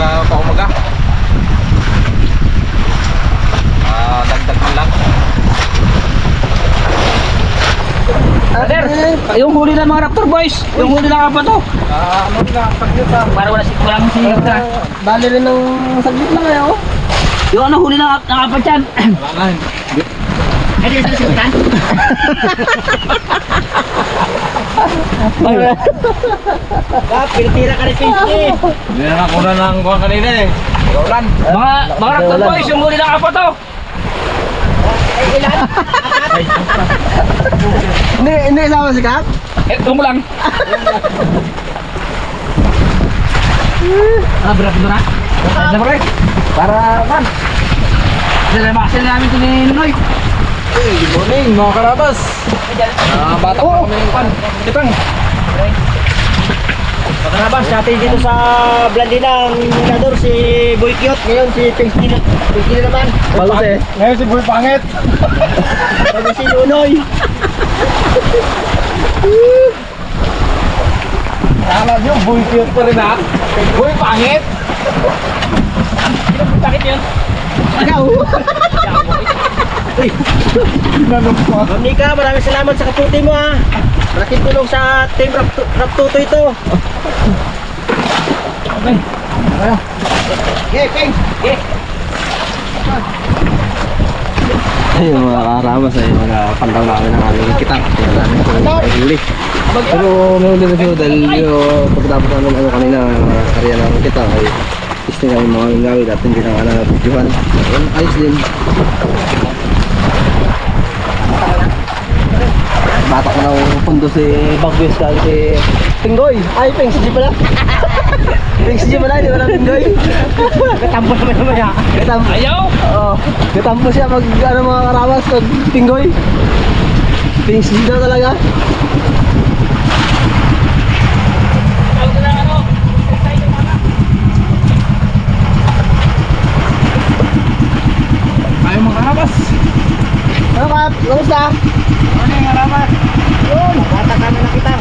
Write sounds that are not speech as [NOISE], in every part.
umaga. Ah, dagdag man lang. Brother, yung huli ng mga Raptor boys. Yung huli ng apa to. Ah, ano na, saglit ah. Para wala si walang si Bali rin ng saglit lang eh, oh. Yung ano huli ng, ng apa dyan. Wala na. Ano yung sisimutan? Ah, pinatira ka rin Pinky. Hindi na nakuna ng kuha kanina eh. Ulan. Mga, mga Raptor boys, yung huli ng apa to. Hindi, hindi kasama si Kap? Eh, tungo lang. ah, berat berat. Berat berat. Para kan. Sila namin ito ni Noy. Hey, good morning mga karabas. Ah, bata pa kami ng pan. Kitang. Makarabas, natin dito sa Blandina ang minador si Boy Cute. Ngayon si Pingskin. Pingskin naman. Balos eh. Ngayon si Boy Pangit. Bago si Lunoy. Kala nyo, Boy Cute pa rin ha. Boy Pangit. Bakit yun? Ikaw. Nanumpuan. Ma'am Nika, maraming salamat sa kaputi mo ha. Malaking tulong sa team Rap Raptuto ito. Okay. Okay, Ping. Ayun mga karamas ay mga pandaw namin ng aming kitang. Tingnan namin kung may huli. Pero huli na siya dahil yung pagkatapos namin ano kanina uh, karya ng kitang ay nga yung mga ngawid at hindi na nga na videohan. Ayos din. Batak na ng pundo si Bagwes dahil si Pinggoy. Ay, Ping, si pala. [LAUGHS] Ping, si pala, di ba na Pinggoy? Katampo naman naman ya. Katampo. Ayaw! Oo. Katampo siya mag, ano mga karamas, mag Pinggoy. Ping, si daw talaga. Tawag na lang ano. Excited mama. Ayaw mga karabas. Ano ka? Kamusta? Morning karabas. Yun, bata kami nakita.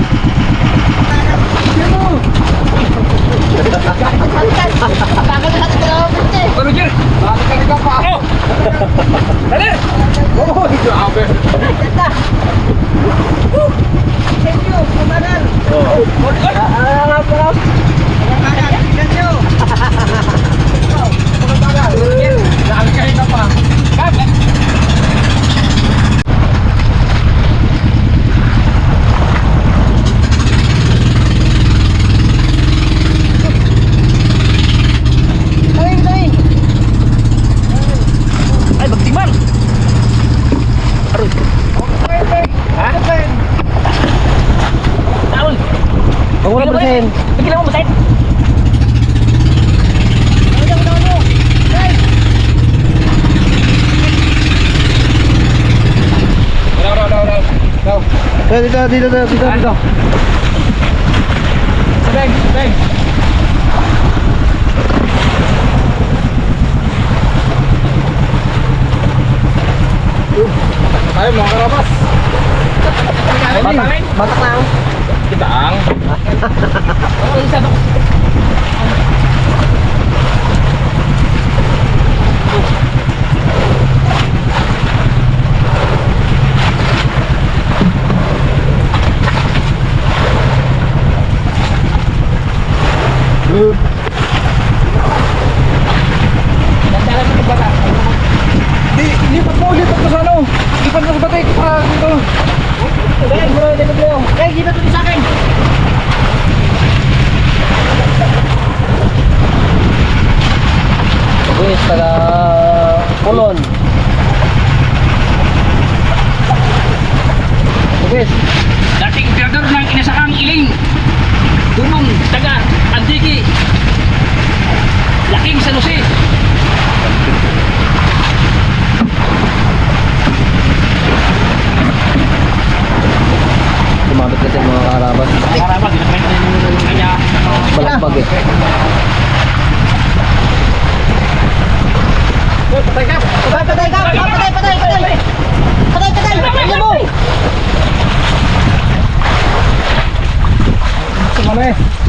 Pero Jer! Bakit ka nagka pa? Oh! Dali! Oh, grabe. Thank you, kumanan. Good, good. Ah, ah, Kumanan, tingnan nyo. Dahil kayo ka pa. Kap! Tayin, tayin. Ay, bagtiman! Aroy! Ha? Taol! Huwag mo na brasin. Pigilan mo, Masayt! Raw, raw, raw, raw. Raw. Dito, dito, dito, dito, dito. Sabeng, sabeng. Tayo mga karabas. Batangin! Batak lang. Kitaang. [LAUGHS] Oh, isa ba? Dandalan mo yung bata. Di, lipat mo, lipat mo sa ano. Lipat mo sa dito. Ben, bro, dito, bro. Ben, dito, dito sa akin. Bagwes, taga Pulon. Bagwes, Dating emperador ng inasakang iling. Dunong taga Antiki. Laking San Jose. kumabit kasi mga karabas. Karabag, ginagawa ng kanya. Balagbag eh. Patay ka. Patay, patay ka. Patay, patay, patay. Patay, patay. Mo?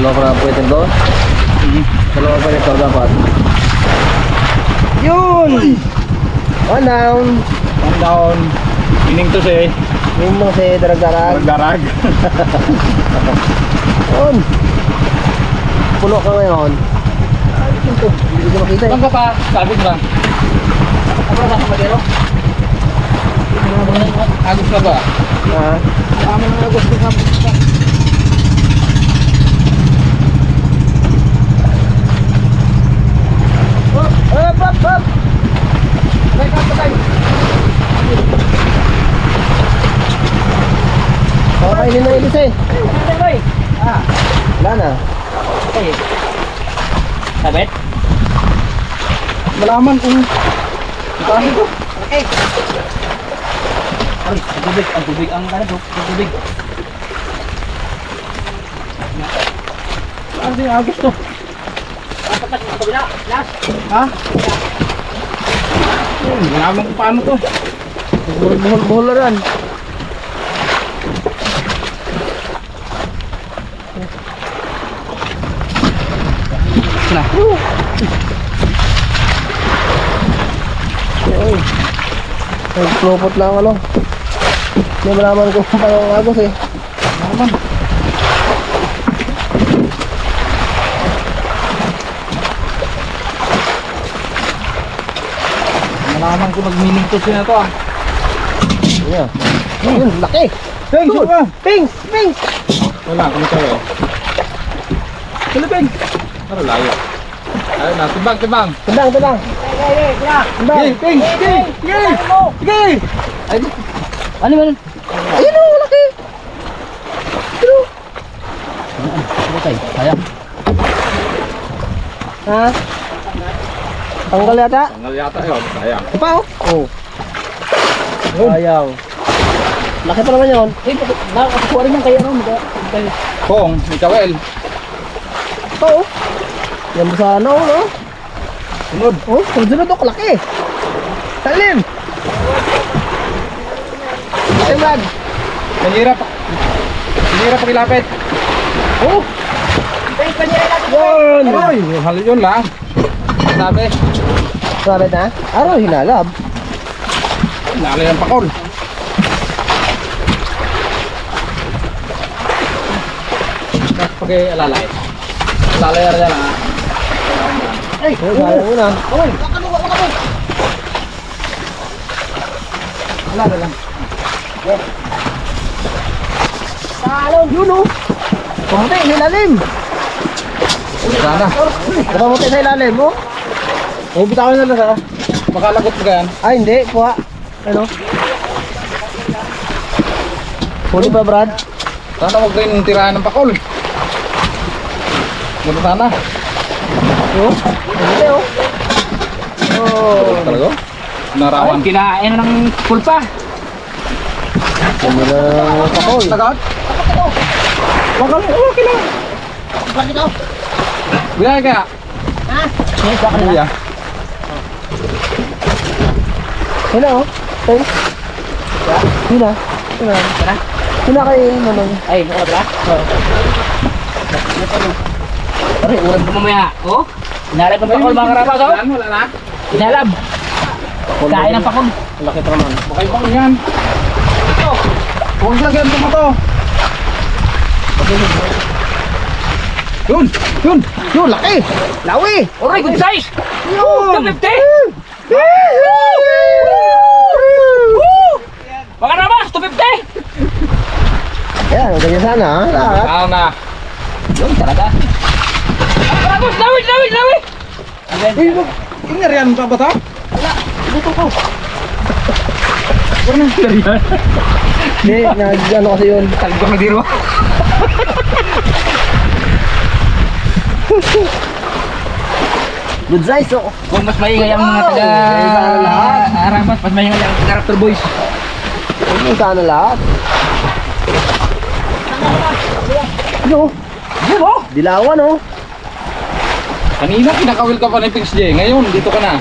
Dalawa ko na po ito doon. Dalawa pa ito dapat. Yun! One down. One down. Meaning to say, Yung mga si darag-darag. magdarag. [LAUGHS] Yun. Puno ka ngayon. Hindi ko makita eh. Saan ka pa? Sabi ko lang. Ako na sa madero. Agos na ba? Ha? Kami mga gusto ka. Up! Patay ka, patay. Okay, hindi na ilis eh. Patay, boy. Ah, Wala na. patay. Sabit? Malaman kung Ay, ang tubig, ang tubig, ang ano to, ang tubig. ano yung agos to. Dapat na sa kabila, last. Ha? Hmm, Malaman kung paano to. Buhol-buhol na rin. Na. Uy. Nagplopot lang ano. Hindi malaman ko kung paano ang agos eh. Malaman. Malaman ko nag-meaning to siya na to ah. Yeah. Yun, laki. Yun. saan ka? Pings! Pings! Wala, kung sa'yo. Philippine! Ano layo? Ayun na, timbang, timbang. Tendang, tendang. Tendang. Sige, ping, sige, sige, sige. Ano man? Ayun o, laki. Patay, sayang. Ha? Tanggal yata? Tanggal yata yun, sayang. Ito pa oh. Oh. Ayaw. Laki pa naman yun. Eh, nakakuha rin yung kaya no. Kong, Mikael. Ito oh. Yan ba sa ano, no? Sunod. Oh, sunod oh, laki. Talim. Talim lad. Nanira pa. Nanira pa kilapit. Oh. Yun. Ay, halo yun lang. Sabi, Sabi na? Araw hinalab. nalay ang pakol. Tapos pag alalay. Alalay rin yan ah. Ay, oh, sayang mo na. Alalay lang. Talon, yun oh. Pumunti, ilalim. Sana. Pumunti sa ilalim mo. Oh, bitawan na lang sa. Makalagot ka yan. Ay, hindi. Kuha. Ano? Huli ba, Brad? Sana huwag kayong tirahan ng pakol. Muna sana. Oh, hindi oh. Oh, Talaga? Narawan. Kinain ng pulpa. hindi na pakol. Tagat? Wag ka oh, okay lang. Bilay kaya? Yes, baka nila. Kuya. Yun na oh. Thanks. Yun na. Yun na. Tara. Yun na kayo yun na. Ay, nakala ba? Pare, ulan pa mamaya. Oh? Inalab ng pakol mga karapas, oh? Wala, na. Inalab. Kain ng pakol. Laki pa naman. Baka ibang yan. Ito. Huwag lagyan mo to. Yun! Yun! Yun, laki! Lawi! Alright, good size! Yun! 250! Mga karapas, 250! Yan, ganyan sana ha. Lahat. Ano na? Yun, talaga. Karapas, lawit, lawit, lawit! Uy, wag. Ingarian ka ba ta? Dito ko. Hindi, nag ano kasi yun. Talagang hindi ro. [LAUGHS] Good size, oh. Kung mas maingay ang mga taga Arabas, mas maingay ang character boys. Ano sana lahat? Ano? Oh! Dilawan, oh. Kanina kinakawil ka pa ni Pix J. Ngayon, dito ka na.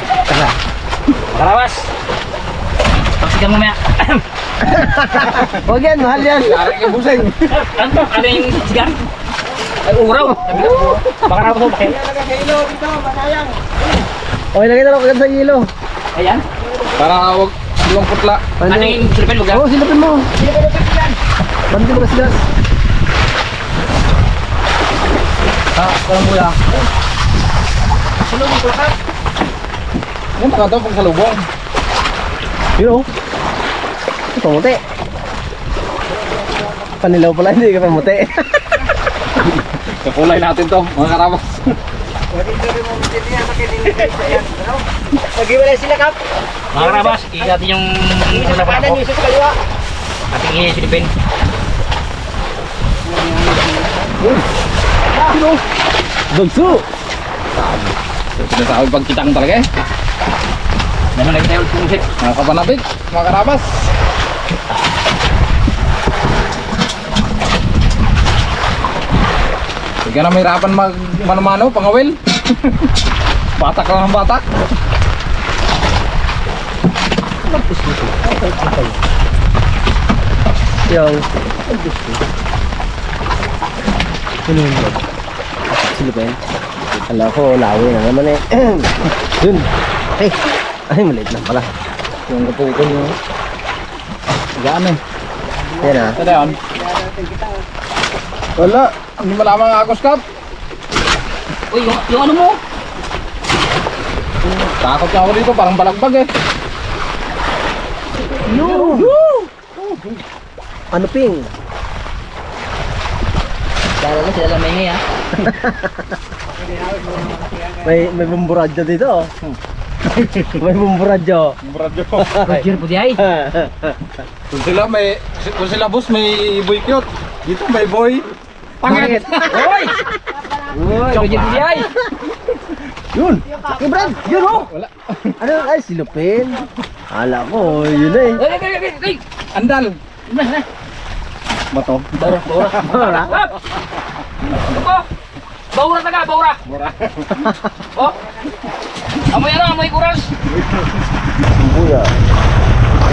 Arabas! Pagsigang mamaya. Huwag yan, mahal yan. Yari ka busing. Ano to? Ano yung sigang? Ay, uraw. Baka na ako bakit? Okay, lagay na lang agad sa ilo. Ayan. Para wag ilang putla. Ano yung silipin mo Oo, oh, silapin mo. Bandi mo kasi gas. Ah, walang mula. Sulong ko ka. Yung mga daw pag salubong. Yun, oh. Ito, muti. Panilaw pala, hindi ka pa muti. [LAUGHS] Kakulay natin to, mga karabas. Mag-iwalay sila, Kap. Mga karabas, ikat yung isang laban ako. sa kaliwa. Ating isilipin. Dugso. Sinasabi pag kitang talaga eh. Meron lagi tayo ulit pumusik. Mga kapanabik, mga karabas. Hindi ka na mahirapan mag mano-mano, pangawil. [LAUGHS] batak lang ang batak. Yung. Ano yun? Sila ba yun? Kala ko, lawi na naman eh. [CLEARS THROAT] Yun. Ay, ay, maliit lang pala. Yung kapukol nyo. Gaan eh. Yan ah. Ano yan? Wala. Hindi malaman ang agos kap. Uy, yung, yung ano mo? Takot na ako dito, parang balagbag eh. No! Ano ping? Lalo na sila lang maingay ha. May may bumburadyo dito. oh. may bumburadyo. Radyo. Roger po di ay. Kung sila may, kung sila boss may boy cute. Dito may boy. Pangit. Uy! Roger po di ay. yun! Hey Brad! Yun oh! Wala. Ano? Ay, silupin. Ala ko, yun eh. Ay, ay, ay, ay. Andal. Bato. Baura, baura. Hop! Ako! Baura taga, baura. Mura. Oh. Amoy ano, amoy kuras. Buya.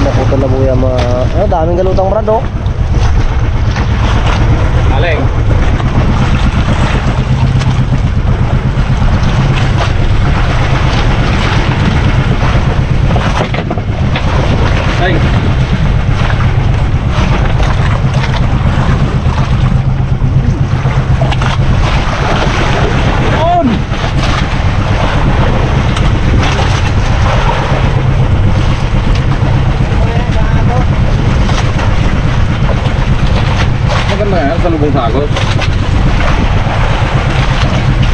Naputo na buya mga... Ano, daming galutang Brad oh. Aleng. Ay. On! Maganda yan sa lubong sagos.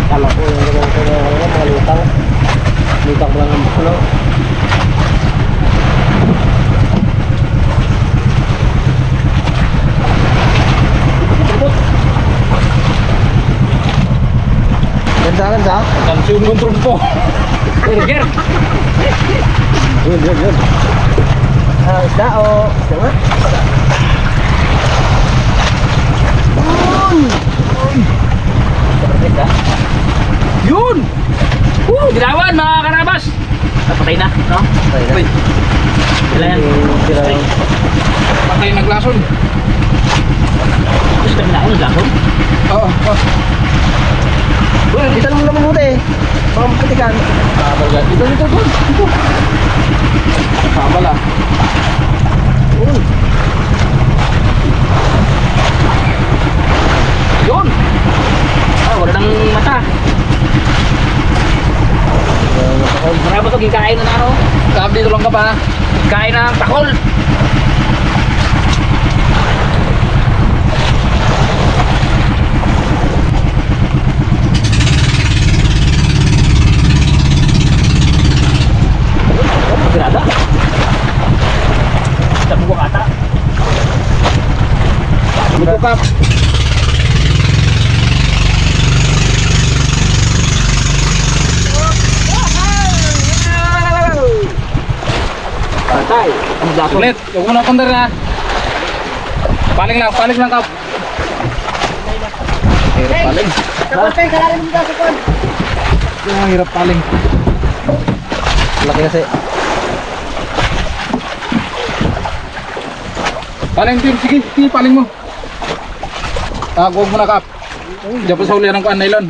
Kala ko yung galutang ko na ano, mga lutang. Lutang lang ang ano. Ganda, ganda. Tansiyon ng trumpo. Yun, yun, yun. Ah, isda o... Isda nga? Ha. Yun! Woo! Dilawan mga karabas! Napatay na, no? Ay, Sila yan. Sila Ay, patay na glason. gusto na ako, naglason. Oo. Oh, Uy, kita mo naman muna eh. Baka mapatikan. Ah, talaga. Dito, dito, dito. Dito. Lang. Yun! Ah, wala nang mata. Marami ito, kikain na na ano? Sabi dito lang ka pa. Kain ng takol. Grada. Sa. Dito ka. Saglit, huwag mo na kundar na. Paling lang, paling lang kap. Hirap paling. Yung ang hirap paling. Laki kasi. Paling din, sige, sige, paling mo. Ah, huwag mo na kap. Diyan pa sa huli ng kuan nylon.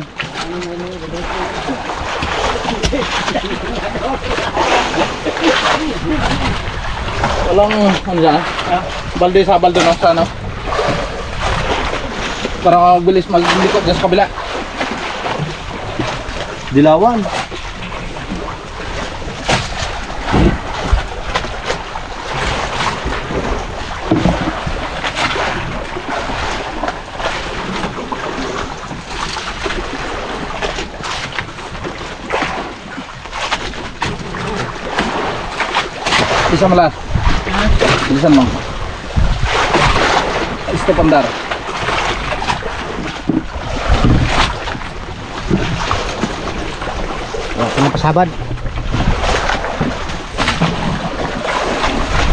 Walang, ano dyan ah? Balde sa balde no, sa ano? Para mabilis maglikot dyan sa kabila. Dilawan. Isa lahat. Bilisan mo. Step andar. Oh, ano pasabad?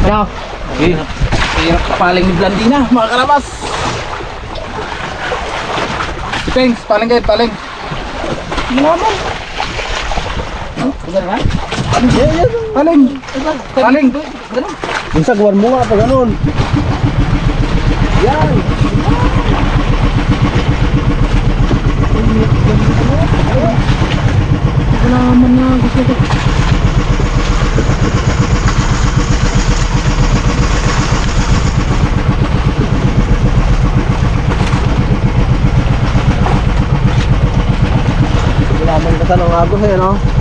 Ano? Okay. Hirap paling ni Blandina, mga kalabas. Si Pengs, paling kayo, paling. Malaman. Paling. Paling. Yung sagwan mo nga pa ganun. Yan. Malaman na gusto ko. Dilaman ka sa ng agos eh, no?